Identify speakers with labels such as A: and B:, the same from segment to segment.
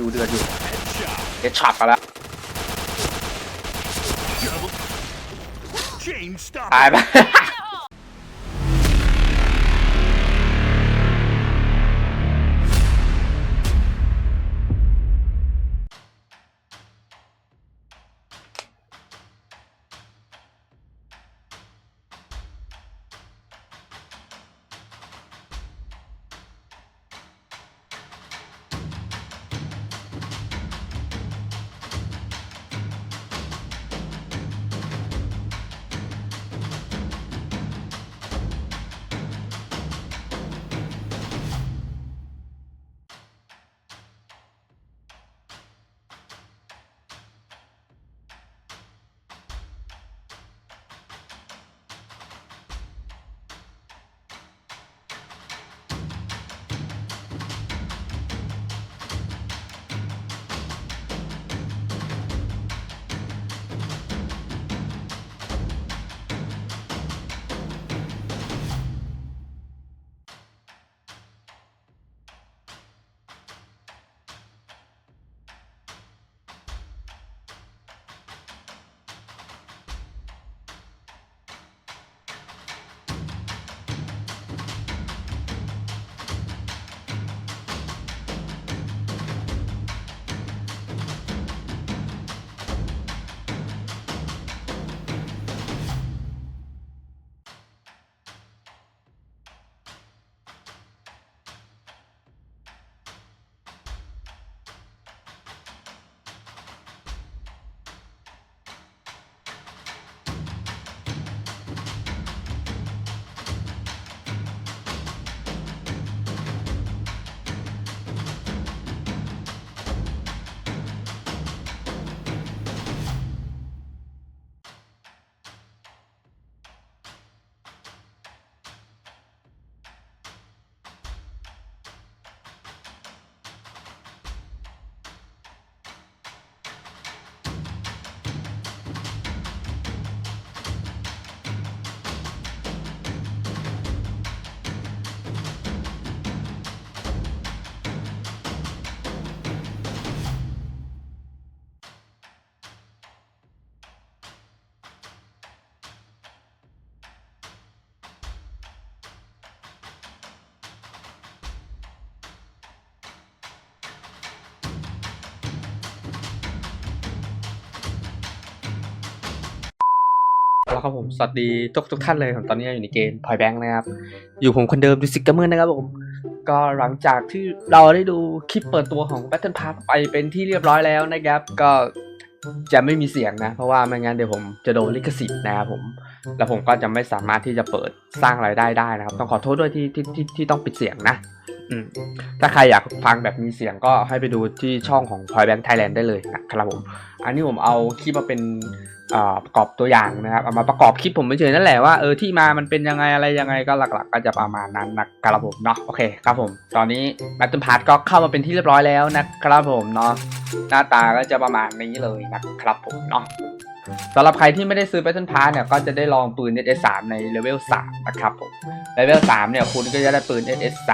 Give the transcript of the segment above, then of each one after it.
A: ดูเดือดอยู่
B: Headshot.
A: เอ็ดช็อตไปแล้ว
B: Double. Chain
A: ตาย
B: stopper.
A: ไป แล้วครับผมสวัสดีทุกทุกท่านเลยผมตอนนี้อยู่ในเกมพอยแบงค์นะครับ อยู่ผมคนเดิมดิสิกเกอร์เมอร์นะครับผม ก็หลังจากที่เราได้ดูคลิปเปิดตัวของ Battle Pass ไปเป็นที่เรียบร้อยแล้วนะครับ ก็จะไม่มีเสียงนะ เพราะว่าไม่งั้นเดี๋ยวผมจะโดนลิขสิทธิ์นะครับผม แล้วผมก็จะไม่สามารถที่จะเปิดสร้างรายได้ได้นะครับ ต้องขอโทษด้วยที่ที่ที่ที่ต้องปิดเสียงนะถ้าใครอยากฟังแบบมีเสียงก็ให้ไปดูที่ช่องของ Point Bank Thailand ได้เลยนะครับผม อันนี้ผมเอาคลิปมาเป็น ประกอบตัวอย่างนะครับเอามาประกอบคลิปผมเฉยๆนั่นแหละว่าเออที่มามันเป็นยังไงอะไรยังไงก็หลัก ๆ ก็จะประมาณนั้นนะครับผมเนาะโอเคครับผม ตอนนี้ Battle Pass ก็เข้ามาเป็นที่เรียบร้อยแล้วนะครับผมเนาะหน้าตาก็จะประมาณนี้เลยนะครับผมเนาะสำหรับใครที่ไม่ได้ซื้อ Battle Pass เนี่ยก็จะได้ลองปืน SS3 ในเลเวล 3 นะครับผม เลเวล 3 เนี่ยคุณก็จะได้ปืน SS3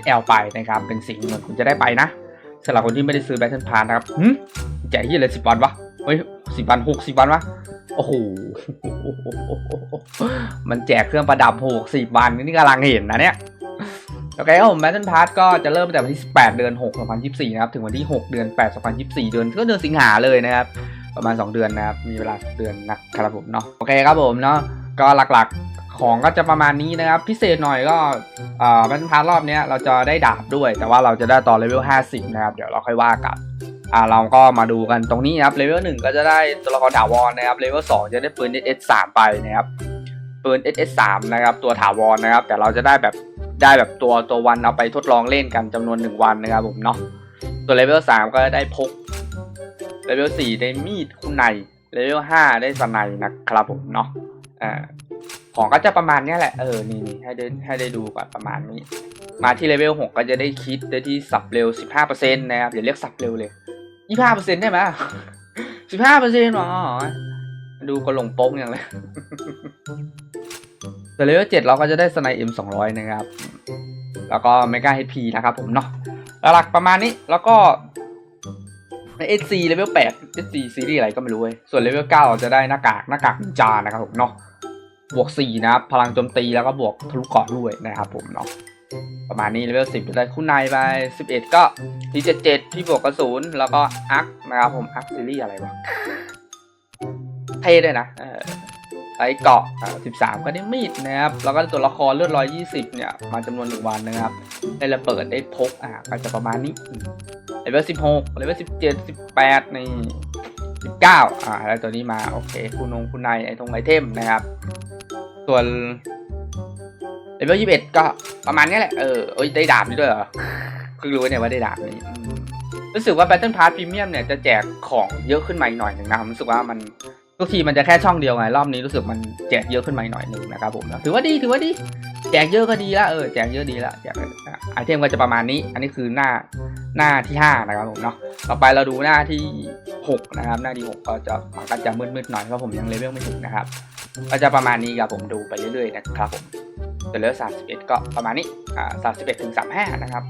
A: SL ไปนะครับ เป็นสีเงินคุณจะได้ไปนะสำหรับคนที่ไม่ได้ซื้อ Battle Pass นะครับหึแจกที่อะไรสิบวันวะ เฮ้ยสิบวันหกสิบวันวะโอ้โหมันแจกเครื่องประดับหกสิบวันนี่กำลังเห็นนะเนี่ยโอเคครับผม Battle Pass ก็จะเริ่มตั้งแต่วันที่ 18 เดือน 6 2024 นะครับ ถึงวันที่ 6 เดือน 8 2024 เดือนก็เดือนสิงหาเลยนะครับ ประมาณ 2 เดือนนะครับ มีเวลาเดือนนะครับผมเนาะ โอเคครับผมเนาะ ก็หลักๆของก็จะประมาณนี้นะครับ พิเศษหน่อยก็อ่า Battle Pass รอบนี้เราจะได้ดาบด้วย แต่ว่าเราจะได้ตอนเลเวล 50 นะครับ เดี๋ยวเราค่อยว่ากัน อ่าเราก็มาดูกันตรงนี้นะครับเลเวล1ก็จะได้ตัวละครถาวรนะครับเลเวล2จะได้ปืน SS3 ไปนะครับปืน SS3 นะครับตัวถาวรนะครับ แต่เราจะได้แบบได้แบบตัวตัววันเอาไปทดลองเล่นกันจำนวน1วันนะครับผมเนาะตัวเลเวล3ก็ได้พกเลเวล4ได้มีดคุณในเลเวล5ได้สไนนะครับผมเนาะอ่าของก็จะประมาณนี้แหละเออนี่นี่ให้ได้ให้ได้ดูก่อนประมาณนี้ มาที่เลเวล6ก็จะได้คิดได้ที่สับเร็ว 15%นะครับอย่าเรียกสับเร็วเลย 25%ได้ไหม15%หรอ ดูก็ลงโป๊กอย่างเลยแต่เลเวล7เราก็จะได้สไนเอ็ม200นะครับ แล้วก็เมกาเฮดพีนะครับผมเนาะหลักๆประมาณนี้แล้วก็เอสซีเลเวลแปดเอสซีซีรีส์อะไรก็ไม่รู้เว้ย ส่วนเลเวลเก้าจะได้หน้ากากหน้ากากนินจานะครับผมเนาะ บวกสี่นะครับ พลังโจมตีแล้วก็บวกทะลุเกราะด้วยนะครับผมเนาะ ประมาณนี้เลเวลสิบได้คู่ในไปสิบเอ็ดก็ทีเจ็ดเจ็ดที่บวกกระสุนแล้วก็อักนะครับผมอักซีรีส์อะไรวะเท่ด้วยนะเออไอเกาะสิบสามก็ได้มีดนะครับ แล้วก็ตัวละครเลือดร้อยยี่สิบเนี่ย มาจำนวนหนึ่งวันนะครับ ได้ระเบิดได้พก อะก็จะประมาณนี้เลเวลสิบหกเลเวลสิบเจ็ดสิบแปดในสิบเก้าอ่าแล้วตัวนี้มา โอเค คุณนงคุณนายไอทงไอเทมนะครับ ส่วน เลเวลยี่สิบเอ็ดก็ประมาณนี้แหละ เออเอ้ยได้ดาบนี่ด้วยเหรอเพิ่งรู้เนี่ยว่าได้ดาบนี่อืมรู้สึกว่า Battle Pass Premium เนี่ยจะแจกของเยอะขึ้นมาอีกหน่อยหนึ่งนะครับรู้สึกว่ามันทุกทีมันจะแค่ช่องเดียวไงรอบนี้รู้สึกมันแจกเยอะขึ้นมาอีกหน่อยหนึ่งนะครับผมถือว่าดีถือว่าดีแจกเยอะก็ดีละเออแจกเยอะดีละแจกไอเทมก็จะประมาณนี้ อันนี้คือหน้าหน้าที่ห้านะครับผมเนาะต่อไปเราดูหน้าที่หกนะครับ หน้าที่หกก็จะมันก็จะมืดๆหน่อยเพราะผมยังเลเวลไม่ถึงนะครับ ก็จะประมาณนี้ครับผมดูไปเรื่อยๆนะครับผม แต่เลเวลสามสิบเอ็ดก็ประมาณนี้อ่าสามสิบเอ็ดถึงสามห้านะครับ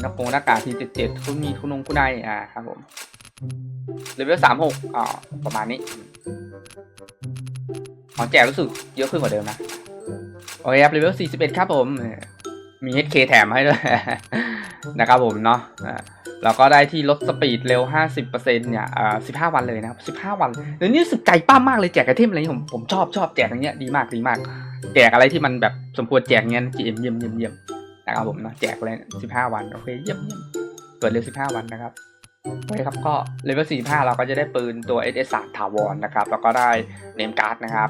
A: หน้าโปงหน้ากากที77คุณมีคุณนงคุณนายอ่าครับผมเลเวลสามหกอ่าประมาณนี้ของแจกรู้สึกเยอะขึ้นกว่าเดิมนะโอเคครับเลเวล41 ครับผม มี HK แถมให้ด้วย นะครับผมเนาะ แล้วก็ได้ที่ลดสปีดเร็ว 50%เนี่ยอ่า15 วันเลยนะครับ15 วันเดี๋ยวนี้สึกใจป้ามากเลยแจกไอเทมอะไรนี้ผมผมชอบชอบแจกอย่างเงี้ยดีมากดีมาก แจกอะไรที่มันแบบสมควรแจกเงี้ยเยี่ยมเยี่ยมเยี่ยมเยี่ยมนะครับผมเนาะแจกเลย 15 วันโอเคเยี่ยมเยี่ยมเปิดเร็ว 15 วันนะครับโอเคครับก็เลเวล45 เราก็จะได้ปืนตัว SS3 ถาวรนะครับแล้วก็ได้เนมการ์ดนะครับ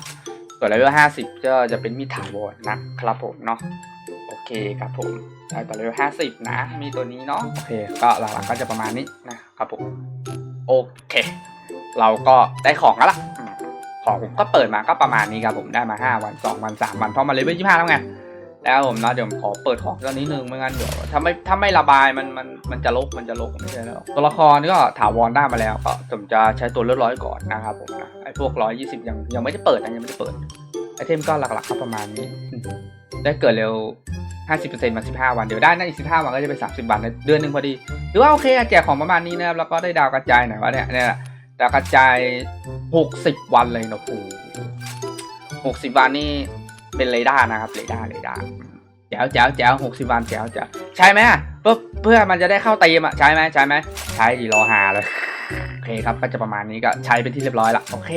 A: ส่วนเลเวล50 ก็จะเป็นมีดถาวรนะครับผมเนาะ เคครับผมได้ต่อเลเวล50 นะ มีตัวนี้เนาะ โอเค ก็หลักๆก็จะประมาณนี้นะครับผม โอเค เราก็ได้ของแล้วล่ะ ของผมก็เปิดมาก็ประมาณนี้ครับผม ได้มา 5 วัน 2 วัน 3 วันเพราะมาเลเวล25 แล้วไงแล้วผมนาะเดี๋ยวผมขอเปิดของสักนิดนึงไม่งั้นเดี๋ยวถ้าไม่ถ้าไม่ระบายมันมันมันจะลกมันจะลกไม่ใช่แล้วตัวละครก็ถาวรได้มาแล้วก็ผมจะใช้ตัวเลือดร้อยก่อนนะครับผมนะไอ้พวกร้อยยี่สิบยังยังไม่ได้เปิดนะยังไม่ได้เปิดไอเทมก็หลักๆก็ประมาณนี้ ได้เกิดเร็ว 50%มา 15 วัน เดี๋ยวได้นั่นอีก 15 วันก็จะเป็น30 วันในเดือนหนึ่งพอดี หรือว่าโอเคแจกของประมาณนี้นะครับ แล้วก็ได้ดาวกระจายหน่อยวะเนี่ยเนี่ยดาวกระจาย 60 วันเลยนะโอ้โห60 วันนี่เป็นเรดาร์นะครับ เรดาร์ เรดาร์แจ๋วแจ๋วแจ๋วหกสิบวันแจ๋วแจ๋วใช่ไหมเพื่อเพื่อมันจะได้เข้าตีมอะใช่ไหมใช่ไหมใช่ดีรอหาเลยโอเคครับก็จะประมาณนี้ก็ใช้เป็นที่เรียบร้อยละโอเค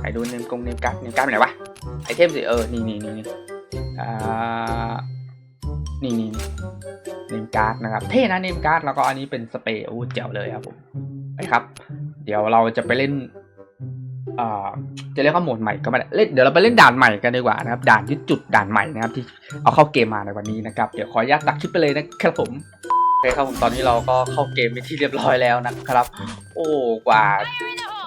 A: ไปดูเนมกงเนมการ์ดเนมการ์ดไปไหนวะไอเทมสิเออนี่นี่นี่อ่า นี่นี่นี่เนมการ์ดนะครับ เท่นะเนมการ์ดแล้วก็อันนี้เป็นสเปรย์โอ้แจ๋วเลยครับผมไปครับ เดี๋ยวเราจะไปเล่นจะเรียกว่าโหมดใหม่ก็ไม่ได้เล่นเดี๋ยวเราไปเล่นด่านใหม่กันดีกว่านะครับ ด่านยึดจุดด่านใหม่นะครับ ที่เอาเข้าเกมมาในวันนี้นะครับ เดี๋ยวขออนุญาตตักคลิปไปเลยนะครับผมโอเคครับผมตอนนี้เราก็เข้าเกมไปที่เรียบร้อยแล้วนะครับ โอ้กว่า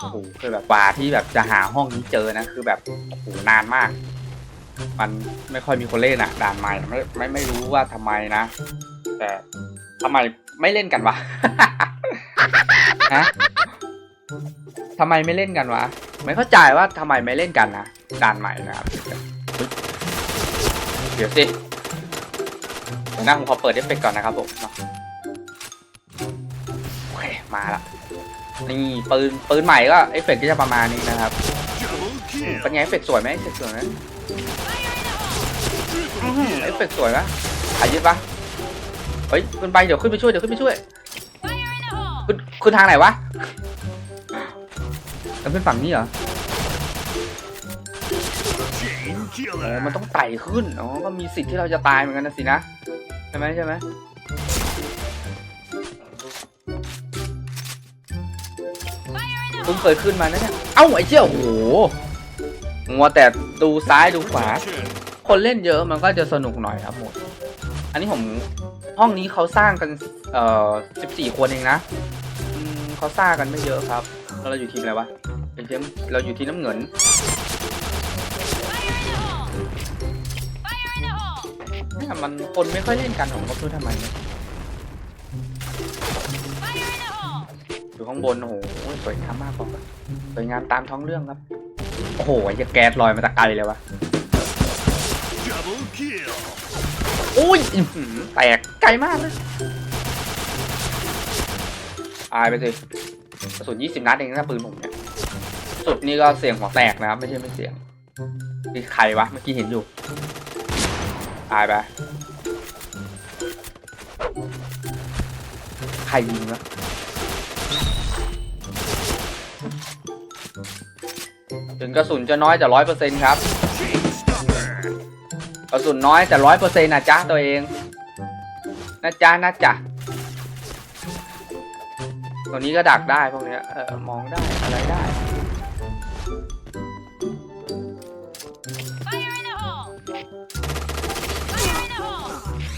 A: โอ้โหคือแบบกว่าที่แบบจะหาห้องนี้เจอนะคือแบบโอ้โหนานมาก มันไม่ค่อยมีคนเล่นอะด่านใหม่ไม่ไม่ไม่รู้ว่าทำไมนะ แต่ทำไมไม่เล่นกันวะฮะทำไมไม่เล่นกันวะ ไม่เข้าใจว่าทำไมไม่เล่นกันนะด่านใหม่นะครับเดี๋ยวสิเดี๋ยวนะผมขอเปิดเอฟเฟกก่อนนะครับผมโอเคมาละนี่ปืนปืนใหม่ก็เอฟเฟกต์ก็จะประมาณนี้นะครับเป็นไงเอฟเฟกต์สวยไหมเอฟเฟกต์สวยไหม อื้อหือเอฟเฟกต์สวยปะอายุดปะเฮ้ยขึ้นไปเดี๋ยวขึ้นไปช่วยเดี๋ยวขึ้นไปช่วยขึ้นขึ้นทางไหนวะมันเป็นฝั่งนี้เหรออมันต้องไต่ขึ้นอ๋อก็มีสิทธิ์ที่เราจะตายเหมือนกันนะสินะใช่ไหมใช่ไหมเพิ่งเคยขึ้นมานะเนี่ยเอ้าไอ้เจ้าโอ้โหมัวแต่ดูซ้ายดูขวา คนเล่นเยอะมันก็จะสนุกหน่อยครับหมด อันนี้ผมห้องนี้เขาสร้างกันเอ่อสิบสี่คนเองนะอืมเขาสร้างกันไม่เยอะครับแล้วเราอยู่ทีมอะไรวะเป็นทีมเราอยู่ทีมน้ำเงิน เนี่ยมันคนไม่ค่อยเล่นกันผมก็ไม่รู้ทำไมนะอยู่ข้างบนโอ้โหสวยงามมากบอกเลยสวยงามตามท้องเรื่องครับ โอ้โหไอ้เหี้ยแก๊สลอยมาจากไกลเลยวะ
B: Double kill.
A: อุ้ยอื้อหือแตกไกลมากเลยอายไปสิกระสุนยี่สิบนัดเองนะปืนผมเนี่ยสุดนี่ก็เสียงหัวแตกนะครับไม่ใช่ไม่เสียงนี่ใครวะเมื่อกี้เห็นอยู่อายไปใครยิงวะถึงกระสุนจะน้อยแต่ร้อยเปอร์เซ็นต์ครับ กระสุนน้อยแต่ร้อยเปอร์เซ็นต์นะจ๊ะตัวเองนะจ๊ะนะจ๊ะตัวนี้ก็ดักได้พวกเนี้ยเออมองได้อะไรได้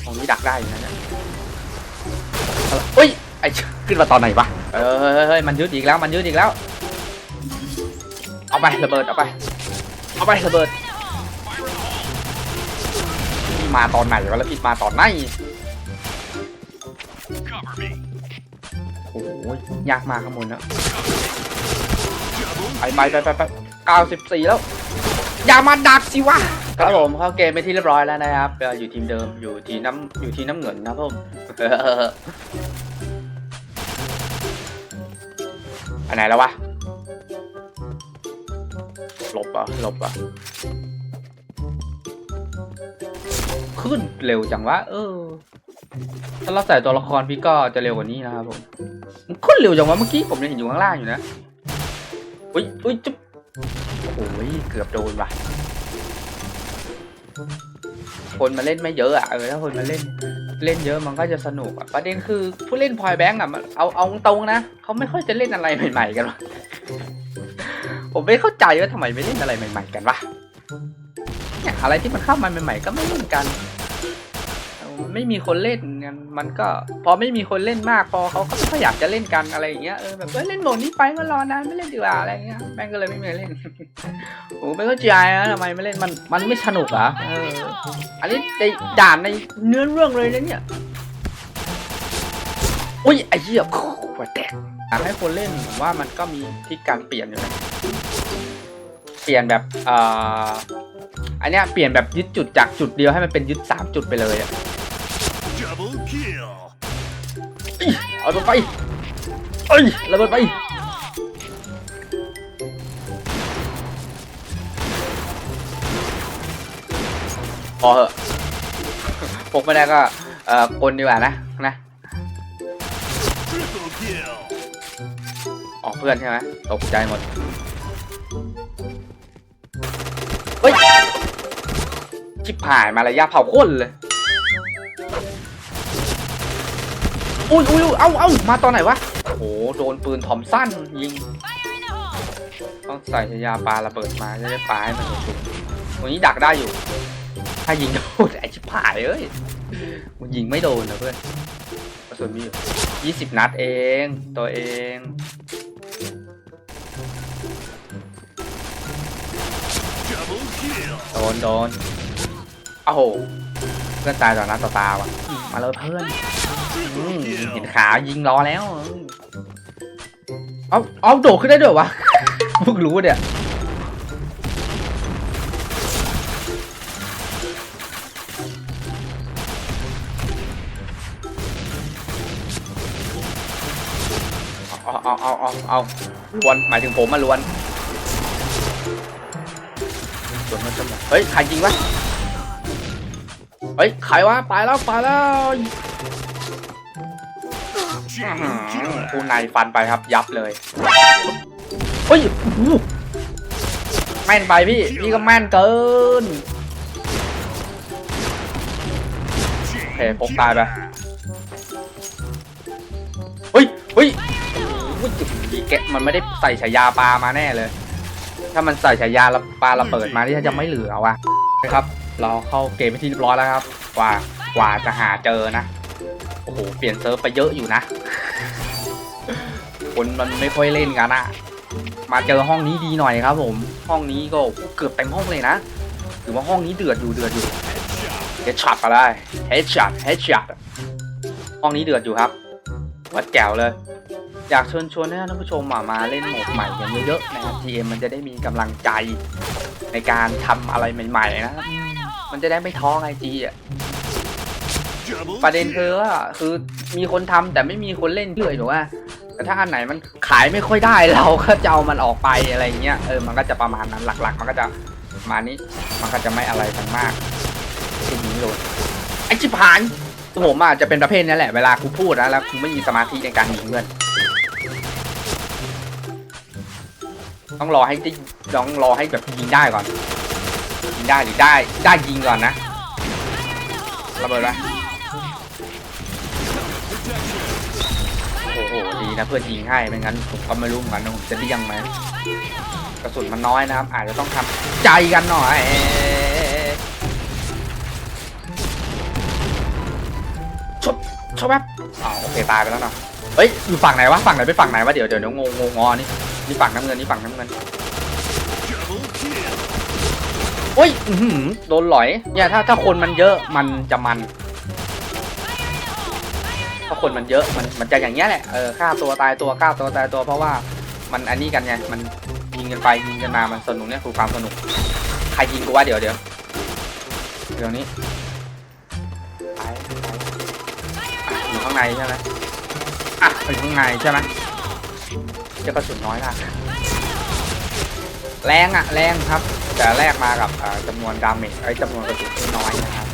A: ตรงนี้ดักได้อยู่นะเนี่ยเฮ้ยไอขึ้นมาตอนไหนวะเออเฮ้ยเฮ้ยเฮ้ยมันยึดอีกแล้วมันยึดอีกแล้ว เอาไประเบิดเอาไป เอาไประเบิด มาตอนไหนวะแล้วพี่มาตอนไหน
B: Cover me.
A: โอ้โหยากมากข้างบนนะ
B: Double
A: ไปไปไปไปไปเก้าสิบสี่แล้ว อย่ามาดักสิวะครับผมเข้าเกมไปที่เรียบร้อยแล้วนะครับเอ่ออยู่ทีมเดิมอยู่ทีน้ำอยู่ทีน้ำเงินนะครับผมอันไหนแล้ววะหลบอะหลบอะ ขึ้นเร็วจังวะเออ ถ้าเราใส่ตัวละครพี่ก็จะเร็วกว่านี้นะครับผมมันขึ้นเร็วจังวะเมื่อกี้ผมยังเห็นอยู่ข้างล่างอยู่นะอุ้ยอุ้ยจุ๊บโอ้ยเกือบโดนว่ะคนมาเล่นไม่เยอะอะเออถ้าคนมาเล่นเล่นเยอะมันก็จะสนุกอะประเด็นคือผู้เล่นพอยแบงก์อะมันเอาเอาตรงๆนะเขาไม่ค่อยจะเล่นอะไรใหม่ ๆ กันหรอกผมไม่เข้าใจว่าทำไมไม่เล่นอะไรใหม่ ๆ กันวะ เนี่ยอะไรที่มันเข้ามาใหม่ๆก็ไม่เล่นกันไม่มีคนเล่นมันก็พอไม่มีคนเล่นมากพอเขาก็ไม่ค่อยอยากจะเล่นกันอะไรอย่างเงี้ยเออแบบเออเล่นโหมดนี้ไปก็รอนานไม่เล่นดีกว่าอะไรเงี้ยแม่งก็เลยไม่มีเล่นโอ้ไม่เข้าใจนะทำไมไม่เล่นมันมันไม่สนุกเหรอะเอออันนี้ในด่านในเนื้อเรื่องเลยนะเนี่ยอุ้ยไอ้เหี้ยหัวแตกอยากให้คนเล่นผมว่ามันก็มีที่การเปลี่ยนอยู่นะเปลี่ยนแบบเอ่อ อันเนี้ยเปลี่ยนแบบยึดจุดจากจุดเดียวให้มันเป็นยึดสามจุดไปเลยอะ
B: double kill.
A: เอาระเบิดไปเอ้ยระเบิดไปพอเหอะพกไม่ได้ก็เอ่อกลดีกว่านะนะ
B: Triple kill.
A: ออกเพื่อนใช่ไหมตกใจหมด ชิบหายมาระยะเผาข้นเลยอุ้ยอุ้ยเอ้าเอ้ามาตอนไหนวะโอ้โหโดนปืนทอมสั้นยิง ต้องใส่ยาปลาระเบิดมาจะได้ปลาให้มันถูกวันนี้ดักได้อยู่ ถ้ายิงโดนไอชิบหายเอ้ยมันยิงไม่โดนนะเพื่อนกระสุนมีอยู่ยี่สิบนัดเอง ตัวเองโดนโดน โอ้โหเพื่อนตายต่อหน้าต่อตาว่ะอืมมาเลยเพื่อนอืม
B: Triple
A: เห็น
B: kill.
A: ขายิงรอแล้วอืมเอาเอาโดดขึ้นได้ด้วยวะเพิ่งรู้เนี่ยเอาเอาเอาเอาเอาลวนหมายถึงผมมาลวนลวนมันจะหมดเฮ้ยใครยิงวะ เฮ้ยใครวะไปแล้วไปแล้ว
B: Chain
A: คู
B: killer.
A: นายฟันไปครับยับเลยเฮ้ยโอ้โหแม่นไปพี่พี่ก็แม่นเกิน
B: Chain
A: Okay, bốc tay
B: killer.
A: ไปเฮ้ยเฮ้ยโอ้โหจุดนี้แกะมันไม่ได้ใส่ฉายาปลามาแน่เลย ถ้ามันใส่ฉายาละปลาระเบิดมาที่จะไม่เหลือวะนะครับ เราเข้าเกมไปที่เรียบร้อยแล้วครับ กว่ากว่าจะหาเจอนะ โอ้โห เปลี่ยนเซิร์ฟไปเยอะอยู่นะ คนมันไม่ค่อยเล่นกันอะมาเจอห้องนี้ดีหน่อยครับ ผม ห้องนี้ก็เกือบเต็มห้องเลยนะถือว่าห้องนี้เดือดอยู่เดือดอยู่เฮดช็อตก็ได้เฮดช็อตเฮดช็อตห้องนี้เดือดอยู่ครับวัดแก้วเลย อยากเชิญชวนให้ท่านผู้ชมมามาเล่นโหมดใหม่กันเยอะๆนะครับ GM มันจะได้มีกำลังใจในการทำอะไรใหม่ๆนะครับ มันจะได้ไม่ท้อไอจีอะ
B: Double
A: ประเด็นคือ
B: kill.
A: ว่าคือมีคนทำแต่ไม่มีคนเล่นเลยหรือว่าเแต่ถ้าอันไหนมันขายไม่ค่อยได้เราก็จะเอามันออกไปอะไรเงี้ยเออมันก็จะประมาณนั้นหลักๆ มันก็จะประมาณนี้มันก็จะไม่อะไรกันมากทีนี้เลยไอ้ชิบหายผมอะจะเป็นประเภทนี้แหละเวลากูพูดนะแล้วกูไม่มีสมาธิในการยิงเพื่อนต้องรอให้ได้ต้องรอให้แบบยิงได้ก่อน ยิงได้หรือได้ได้ยิงก่อนนะระเบิดไหมโอ้โหดีนะเพื่อนยิงให้ไม่งั้นผมก็ไม่รู้เหมือนกันนะผมจะเดี้ยังไหมกระสุนมันน้อยนะครับ อาจจะต้องทำใจกันหน่อยชบชบแป๊บอ๋อโอเคตายไปแล้วเนาะเฮ้ยอยู่ฝั่งไหนวะฝั่งไหนไปฝั่งไหนวะเดี๋ยวเดี๋ยวเดี๋ยงงงงอนี่นี่ฝั่งน้ำเงินนี่ฝั่งน้ำเงิน โอ้ยอื้อหือโดนหลอยเนี่ยถ้าถ้าคนมันเยอะมันจะมัน ถ้าคนมันเยอะมันมันจะอย่างเงี้ยแหละเออฆ่าตัวตายตัวฆ่าตัวตายตัวเพราะว่ามันอันนี้กันไงมันยิงกันไปยิงกันมามันสนุกเนี่ยคือความสนุกใครยิงกูว่าเดี๋ยวเดี๋ยวเดี๋ยวนี้ไปไปอยู่ข้างในใช่ไหมอะอยู่ข้างในใช่ไหมจะกระสุนน้อยละแรงอะแรงครับ แต่แลกมากับจำนวนดาเมจไอ้จำนวนกระสุนที่น้อยนะครับ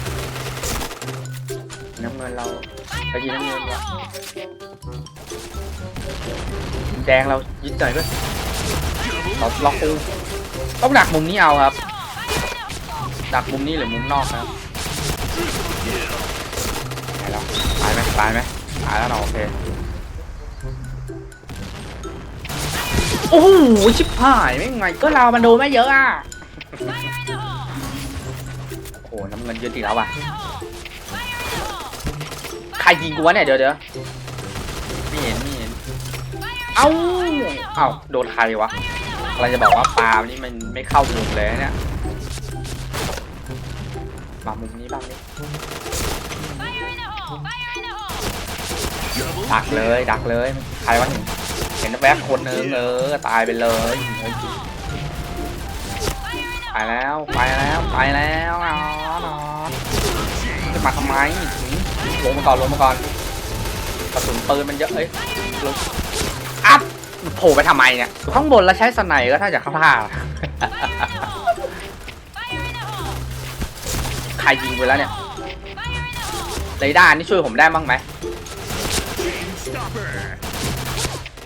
A: น้ำเงินเราไปยิงน้ำเงินวะแดงเรายึดหน่อยด้วยเราล็อกกูต้องดักมุมนี้เอาครับ ดักมุมนี้หรือมุมนอกนะครับ
B: Triple kill.
A: ไหนแล้วตายไหมตายไหมตายแล้วเนาะโอเคโอ้โหชิบหายไม่ไงก็เรามันโดนไม่เยอะอะ โอ้โหน้ำเงินเยอะตีแล้วอะใครยิงกูวะเนี่ยเดี๋ยวเดี๋ยวไม่เห็นไม่เห็นเอ้าเอ้าโดนใครวะอะไรจะบอกว่าปาล์มนี่มันไม่เข้ามุมเลยเนี่ยมามุมนี้บ้างนี่ดักเลยดักเลยใครวะเห็นเห็นแวบคนนึงเออตายไปเลยเฮ้ย ไปแล้วไปแล้วไปแล้วอ๋อนอนจะมาทำไมลงมาก่อนลงมาก่อนกระสุนปืนมันเยอะเอ้ยลงอัพโผล่ไปทำไมเนี่ยข้างบนแล้วใช้สไนก็ถ้าจะเข้าท่าใครยิงไปแล้วเนี่ยเรดาร์นี่ช่วยผมได้บ้างไหม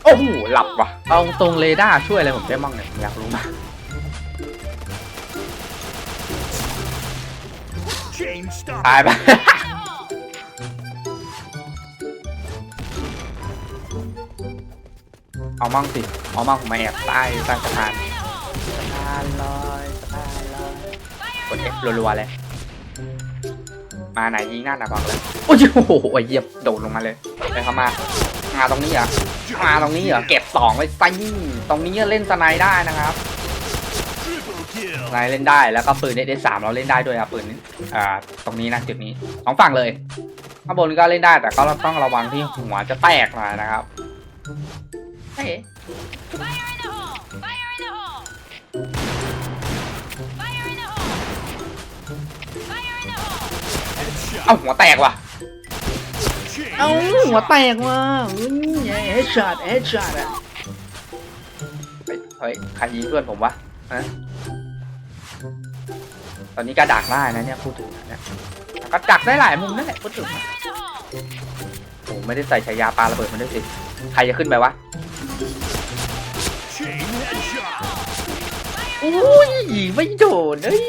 A: โอ้โหหลับว่ะเอาตรงเรดาร์ช่วยอะไรผมได้บ้างเนี่ยอยากรู้มาก ตาย
B: stopper.
A: ไปเอามั่งสิ เอามั่งผมมาแอบใต้ใต้สะพานสะพานลอยสะพานลอยกด F รัวๆเลย มาไหนยิงหน้าหนาบังเลย โอ้ยโอ้โหเหยียบโดดลงมาเลยไปเข้ามา มาตรงนี้เหรอ มาตรงนี้เหรอ เก็บสองไว้ไซตรงนี้เล่นสไนด์ได้นะครับ
B: Triple kill.
A: นายเล่นได้แล้วก็ปืนเอสามเราเล่นได้ด้วยครับปืนนี้อ่าตรงนี้นะจุดนี้สองฝั่งเลยข้างบนก็เล่นได้แต่ก็ต้องระวังที่หัวจะแตกหน่อยนะครับเฮ้ย
B: Headshot.
A: เอ้าหัวแตกว่ะ
B: Chain
A: เอ้า
B: headshot.
A: หัวแตกว่ะเฮดช็อตเฮดช็อตอะเฮ้ยใครยิงเพื่อนผมวะฮะ ตอนนี้ก็ดักได้นะเนี่ยพูดถึงนะเนี่ยก็ดักได้หลายมุมนั่นแหละพูดถึงนะโอ้ไม่ได้ใส่ฉายาปลาระเบิดมันด้วยสิใครจะขึ้นไปวะ
B: Chain headshot.
A: โอ้ยไม่โดนเอ้ย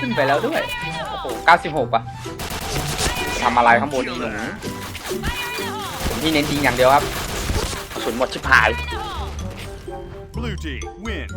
A: ขึ้นไปแล้วด้วยโอ้โห96อะทำอะไรข้างบนนี่หนูผมที่เน้นยิงอย่างเดียวครับกระสุนหมดชิบหาย
B: Blue team win.